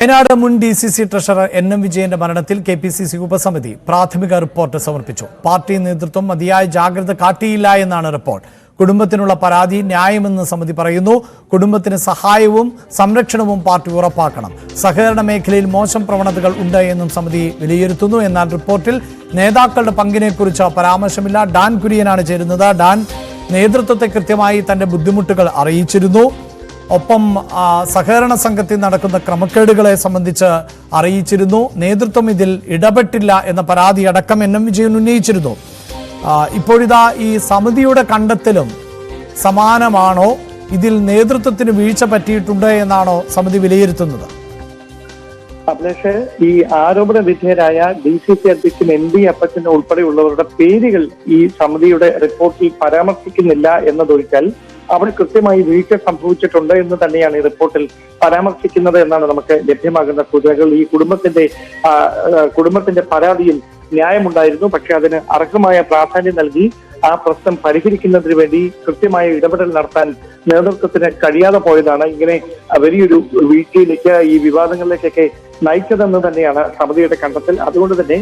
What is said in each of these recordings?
വയനാട് മുൻ D C C treasurer N M വിജയന്റെ മരണത്തിൽ കെ പി സി സി ഉപസമിതി പ്രാഥമിക റിപ്പോർട്ട് സമർപ്പിച്ചു. പാർട്ടി നേതൃത്വം മതിയായ ജാഗ്രത കാട്ടിയില്ല എന്നാണ് റിപ്പോർട്ട്. കുടുംബത്തിനുള്ള പരാതി ന്യായമെന്ന് സമിതി പറയുന്നു. കുടുംബത്തിന് സഹായവും സംരക്ഷണവും പാർട്ടി ഉറപ്പാക്കണം. സഹകരണ മേഖലയിൽ മോശം പ്രവണതകൾ ഉണ്ട് എന്നും സമിതി വിലയിരുത്തുന്നു. എന്നാൽ റിപ്പോർട്ടിൽ നേതാക്കളുടെ പങ്കിനെക്കുറിച്ച് പരാമർശമില്ല. ഡാൻ കുര്യനാണ് ചേരുന്നത്. ഡാൻ നേതൃത്വത്തെ കൃത്യമായി തന്റെ ബുദ്ധിമുട്ടുകൾ അറിയിച്ചിരുന്നു. ഒപ്പം സഹകരണ സംഘത്തിൽ നടക്കുന്ന ക്രമക്കേടുകളെ സംബന്ധിച്ച് അറിയിച്ചിരുന്നു. നേതൃത്വം ഇതിൽ ഇടപെട്ടില്ല എന്ന പരാതി അടക്കം എൻ എം വിജയൻ ഉന്നയിച്ചിരുന്നു. ഇപ്പോഴിതാ ഈ സമിതിയുടെ കണ്ടെത്തലും സമാനമാണോ? ഇതിൽ നേതൃത്വത്തിന് വീഴ്ച പറ്റിയിട്ടുണ്ട് എന്നാണോ സമിതി വിലയിരുത്തുന്നത്. അഭിലാഷ് ഈ ആരോപണ വിധേയരായ ഡി സി സി അധ്യക്ഷൻ എൻ ഡി അപ്പച്ചൻ ഉൾപ്പെടെയുള്ളവരുടെ പേരുകൾ ഈ സമിതിയുടെ റിപ്പോർട്ടിൽ പരാമർശിക്കുന്നില്ല എന്നതൊഴിച്ചാൽ അവിടെ കൃത്യമായി വീഴ്ച സംഭവിച്ചിട്ടുണ്ട് എന്ന് തന്നെയാണ് ഈ റിപ്പോർട്ടിൽ പരാമർശിക്കുന്നത് എന്നാണ് നമുക്ക് ലഭ്യമാകുന്ന സൂചനകൾ. ഈ കുടുംബത്തിന്റെ കുടുംബത്തിന്റെ പരാതിയിൽ ന്യായമുണ്ടായിരുന്നു. പക്ഷെ അതിന് അർഹമായ പ്രാധാന്യം നൽകി ആ പ്രശ്നം പരിഹരിക്കുന്നതിന് വേണ്ടി കൃത്യമായ ഇടപെടൽ നടത്താൻ നേതൃത്വത്തിന് കഴിയാതെ പോയതാണ്. ഇങ്ങനെ വലിയൊരു വീഴ്ചയിലേക്ക് ഈ വിവാദങ്ങളിലേക്കൊക്കെ നയിച്ചതെന്ന് തന്നെയാണ് സമിതിയുടെ കണ്ടെത്തൽ. അതുകൊണ്ട് തന്നെ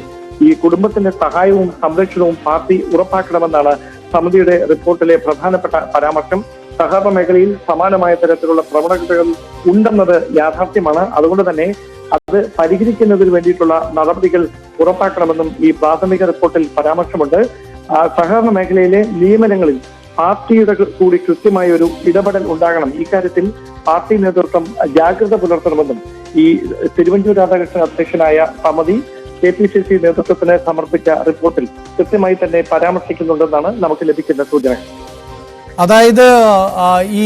ഈ കുടുംബത്തിന്റെ സഹായവും സംരക്ഷണവും പാർട്ടി ഉറപ്പാക്കണമെന്നാണ് സമിതിയുടെ റിപ്പോർട്ടിലെ പ്രധാനപ്പെട്ട പരാമർശം. സഹകരണ മേഖലയിൽ സമാനമായ തരത്തിലുള്ള പ്രവണതകൾ ഉണ്ടെന്നത് യാഥാർത്ഥ്യമാണ്. അതുകൊണ്ട് തന്നെ അത് പരിഹരിക്കുന്നതിന് വേണ്ടിയിട്ടുള്ള നടപടികൾ ഉറപ്പാക്കണമെന്നും ഈ പ്രാഥമിക റിപ്പോർട്ടിൽ പരാമർശമുണ്ട്. സഹകരണ മേഖലയിലെ നിയമനങ്ങളിൽ പാർട്ടിയുടെ കൂടി കൃത്യമായ ഒരു ഇടപെടൽ ഉണ്ടാകണം. ഇക്കാര്യത്തിൽ പാർട്ടി നേതൃത്വം ജാഗ്രത പുലർത്തണമെന്നും ഈ തിരുവഞ്ചൂർ രാധാകൃഷ്ണൻ അധ്യക്ഷനായ സമിതി കെ പി സി സി നേതൃത്വത്തിന് സമർപ്പിച്ച റിപ്പോർട്ടിൽ കൃത്യമായി തന്നെ പരാമർശിക്കുന്നുണ്ടെന്നാണ് നമുക്ക് ലഭിക്കുന്ന സൂചന. അതായത് ഈ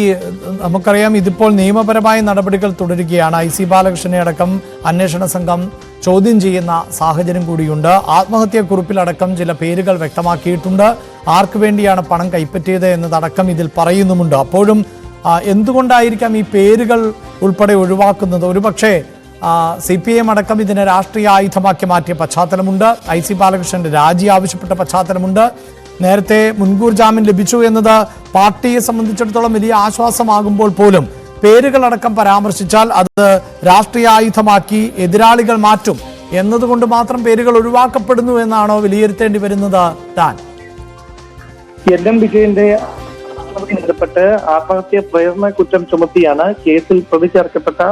നമുക്കറിയാം ഇതിപ്പോൾ നിയമപരമായ നടപടികൾ തുടരുകയാണ്. ഐ സി ബാലകൃഷ്ണനെ അടക്കം അന്വേഷണ സംഘം ചോദ്യം ചെയ്യുന്ന സാഹചര്യം കൂടിയുണ്ട്. ആത്മഹത്യാക്കുറിപ്പിലടക്കം ചില പേരുകൾ വ്യക്തമാക്കിയിട്ടുണ്ട്. ആർക്കു വേണ്ടിയാണ് പണം കൈപ്പറ്റിയത് എന്നതടക്കം ഇതിൽ പറയുന്നുമുണ്ട്. അപ്പോഴും എന്തുകൊണ്ടായിരിക്കാം ഈ പേരുകൾ ഉൾപ്പെടെ ഒഴിവാക്കുന്നത്? ഒരുപക്ഷേ സി പി എം അടക്കം ഇതിനെ രാഷ്ട്രീയ ആയുധമാക്കി മാറ്റിയ പശ്ചാത്തലമുണ്ട്. ഐ സി ബാലകൃഷ്ണന്റെ രാജി ആവശ്യപ്പെട്ട പശ്ചാത്തലമുണ്ട്. നേരത്തെ മുൻകൂർ ജാമ്യം ലഭിച്ചു എന്നത് പാർട്ടിയെ സംബന്ധിച്ചിടത്തോളം വലിയ ആശ്വാസമാകുമ്പോൾ പോലും പേരുകളടക്കം പരാമർശിച്ചാൽ അത് രാഷ്ട്രീയ ആയുധമാക്കി എതിരാളികൾ മാറ്റും എന്നതുകൊണ്ട് മാത്രം പേരുകൾ ഒഴിവാക്കപ്പെടുന്നു എന്നാണോ വിലയിരുത്തേണ്ടി വരുന്നത് താൻ? എൻ എം വിജയന്റെ ബന്ധപ്പെട്ട് ആത്മഹത്യ പ്രേരണ കുറ്റം ചുമത്തിയാണ് കേസിൽ പ്രതി ചേർക്കപ്പെട്ട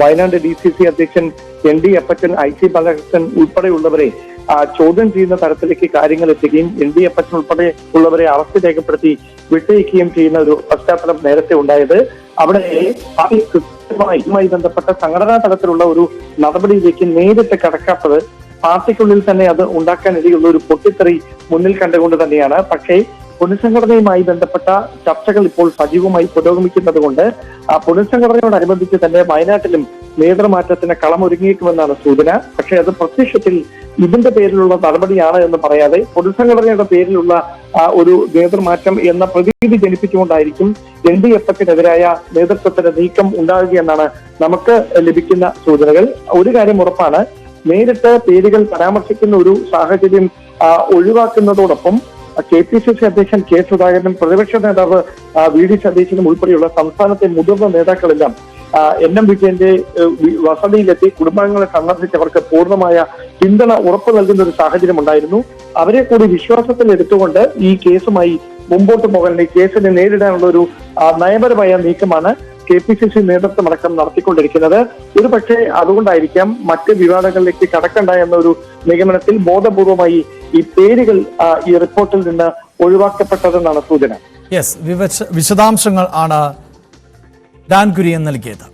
വയനാട് ഡി സി സി അധ്യക്ഷൻ N D Appachan I C Balakrishnan ഉൾപ്പെടെയുള്ളവരെ ചോദ്യം ചെയ്യുന്ന തരത്തിലേക്ക് കാര്യങ്ങൾ എത്തുകയും എൻ ഡി അപ്പച്ചൻ ഉൾപ്പെടെ ഉള്ളവരെ അറസ്റ്റ് രേഖപ്പെടുത്തി വിട്ടയക്കുകയും ചെയ്യുന്ന ഒരു പശ്ചാത്തലം നേരത്തെ ഉണ്ടായത്. അവിടെ ഇതുമായി ബന്ധപ്പെട്ട സംഘടനാ തലത്തിലുള്ള ഒരു നടപടിയിലേക്ക് നേരിട്ട് കടക്കാത്തത് പാർട്ടിക്കുള്ളിൽ തന്നെ അത് ഉണ്ടാക്കാൻ ഇടയുള്ള ഒരു പൊട്ടിത്തെറി മുന്നിൽ കണ്ടുകൊണ്ട് തന്നെയാണ്. പക്ഷേ പുനഃസംഘടനയുമായി ബന്ധപ്പെട്ട ചർച്ചകൾ ഇപ്പോൾ സജീവമായി പുരോഗമിക്കുന്നത് കൊണ്ട് ആ പുനഃസംഘടനയോടനുബന്ധിച്ച് തന്നെ വയനാട്ടിലും നേതൃമാറ്റത്തിന് കളമൊരുങ്ങിയേക്കുമെന്നാണ് സൂചന. പക്ഷേ അത് പ്രത്യക്ഷത്തിൽ ഇതിന്റെ പേരിലുള്ള നടപടിയാണ് എന്ന് പറയാതെ പൊതുസംഘടനയുടെ പേരിലുള്ള ഒരു നേതൃമാറ്റം എന്ന പ്രതിവിധി ജനിപ്പിച്ചുകൊണ്ടായിരിക്കും എൻ ഡി എഫിനെതിരായ നേതൃത്വത്തിന്റെ നീക്കം ഉണ്ടാകുകയെന്നാണ് നമുക്ക് ലഭിക്കുന്ന സൂചനകൾ. ഒരു കാര്യം ഉറപ്പാണ് നേരിട്ട് പേരുകൾ പരാമർശിക്കുന്ന ഒരു സാഹചര്യം ഒഴിവാക്കുന്നതോടൊപ്പം കെ പി സി സി അധ്യക്ഷൻ കെ സുധാകരനും പ്രതിപക്ഷ നേതാവ് വി ഡി സതീശനും ഉൾപ്പെടെയുള്ള സംസ്ഥാനത്തെ മുതിർന്ന നേതാക്കളെല്ലാം എൻ എം വിജയന്റെ വസതിയിലെത്തി കുടുംബാംഗങ്ങളെ സന്ദർശിച്ചവർക്ക് പൂർണമായ പിന്തുണ ഉറപ്പു നൽകുന്ന ഒരു സാഹചര്യം ഉണ്ടായിരുന്നു അവരെ കൂടി വിശ്വാസത്തിൽ എടുത്തുകൊണ്ട് ഈ കേസുമായി മുമ്പോട്ട് പോകാൻ ഈ കേസിനെ നേരിടാനുള്ള ഒരു നയപരമായ നീക്കമാണ് കെ പി സി സി നേതൃത്വമടക്കം നടത്തിക്കൊണ്ടിരിക്കുന്നത്. ഒരു പക്ഷേ അതുകൊണ്ടായിരിക്കാം മറ്റ് വിവാദങ്ങളിലേക്ക് കടക്കണ്ട എന്ന ഒരു നിഗമനത്തിൽ ബോധപൂർവമായി ഈ പേരുകൾ ഈ റിപ്പോർട്ടിൽ നിന്ന് ഒഴിവാക്കപ്പെട്ടതെന്നാണ് സൂചന. യെസ് വിശദാംശങ്ങൾ ആണ് ഡാൻ കുര്യൻ നൽകിയത്.